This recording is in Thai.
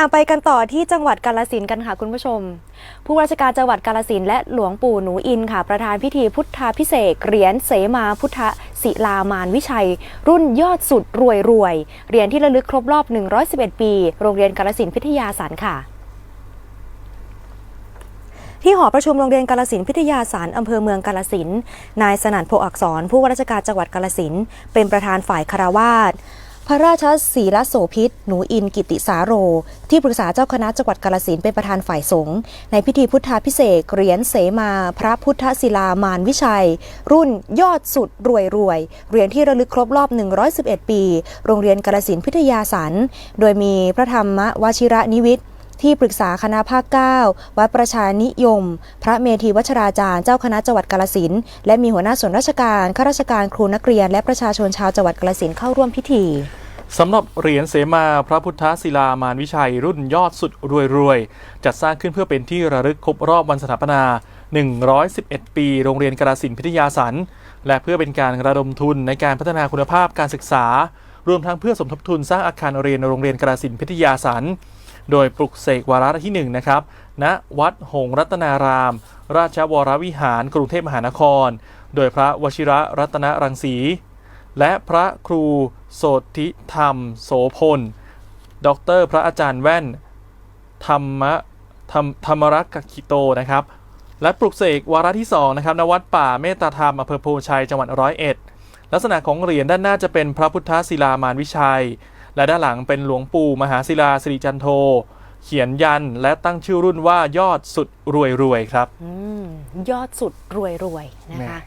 อะไปกันต่อที่จังหวัดกาลสินกันค่ะคุณผู้ชม ผู้ว่าราชการจังหวัดกาลสินและหลวงปู่หนูอินค่ะ ประธานพิธีพุทธาพิเศษเหรียญเสมาพุทธศิลามานวิชัย รุ่นยอดสุดรวยรวยเหรียญที่ระลึกครบรอบ 111 ปี โรงเรียนกาลสินพิทยาสารค่ะที่หอประชุมโรงเรียนกาลสินพิทยาสารอำเภอเมืองกาลสินนายสนั่นโพอักษร ผู้ว่าราชการจังหวัดกาลสินเป็นประธานฝ่ายคารวาส ระราชศีลโสพิษ หนูอินกิติสาโร ที่ปรึกษาเจ้าคณะจังหวัดกาลสินเป็นประธานฝ่ายสงฆ์ในพิธีพุทธาพิเศษเหรียญเสมา พระพุทธศิลามานวิชัย รุ่นยอดสุดรวยรวยเหรียญที่ระลึกครบรอบ 111 ปี โรงเรียนกาลสินพิทยาสารโดยมีพระธรรมวชิระนิวิทย์ที่ปรึกษาคณะภาค 9 วัดประชานิยม พระเมธีวัชราจารย์ เจ้าคณะจังหวัดกาลสินและมีหัวหน้าส่วนราชการข้าราชการครูนักเรียน และประชาชนชาวจังหวัดกาลสินเข้าร่วมพิธี สำหรับเหรียญเสมาพระพุทธศิลามานวิชัยรุ่นยอดสุดรวยรวยๆ จัดสร้างขึ้นเพื่อเป็นที่ระลึกครบรอบวันสถาปนา 111 ปี โรงเรียนกราสินธุ์พิทยาสัน และเพื่อเป็นการระดมทุนในการพัฒนาคุณภาพการศึกษา รวมทั้งเพื่อสมทบทุนสร้างอาคารเรียนโรงเรียนกราสินธุ์พิทยาสัน โดยปลุกเสกวาระที่1นะครับณวัดหงรัตนาราม ราชวรวิหาร กรุงเทพมหานคร โดยพระวชิระรัตนรังสี และพระครูโสธิธรรม โสพลดอกเตอรพระอาจารย์แว่น ธรรมะธรรมธรรมรักกิโตนะครับ และปลุกเสกวาระที่2นะครับณวัดป่าเมตตาธรรมอำเภอโพชัยจังหวัดร้อยเอ็ดลักษณะของเหรียญด้านหน้าจะเป็นพระพุทธศิลามานวิชัย และด้านหลังเป็นหลวงปู่มหาศิลาสิริจันโท เขียนยันและตั้งชื่อรุ่นว่ายอดสุดรวยรวยครับ อืมยอดสุดรวยรวยนะคะ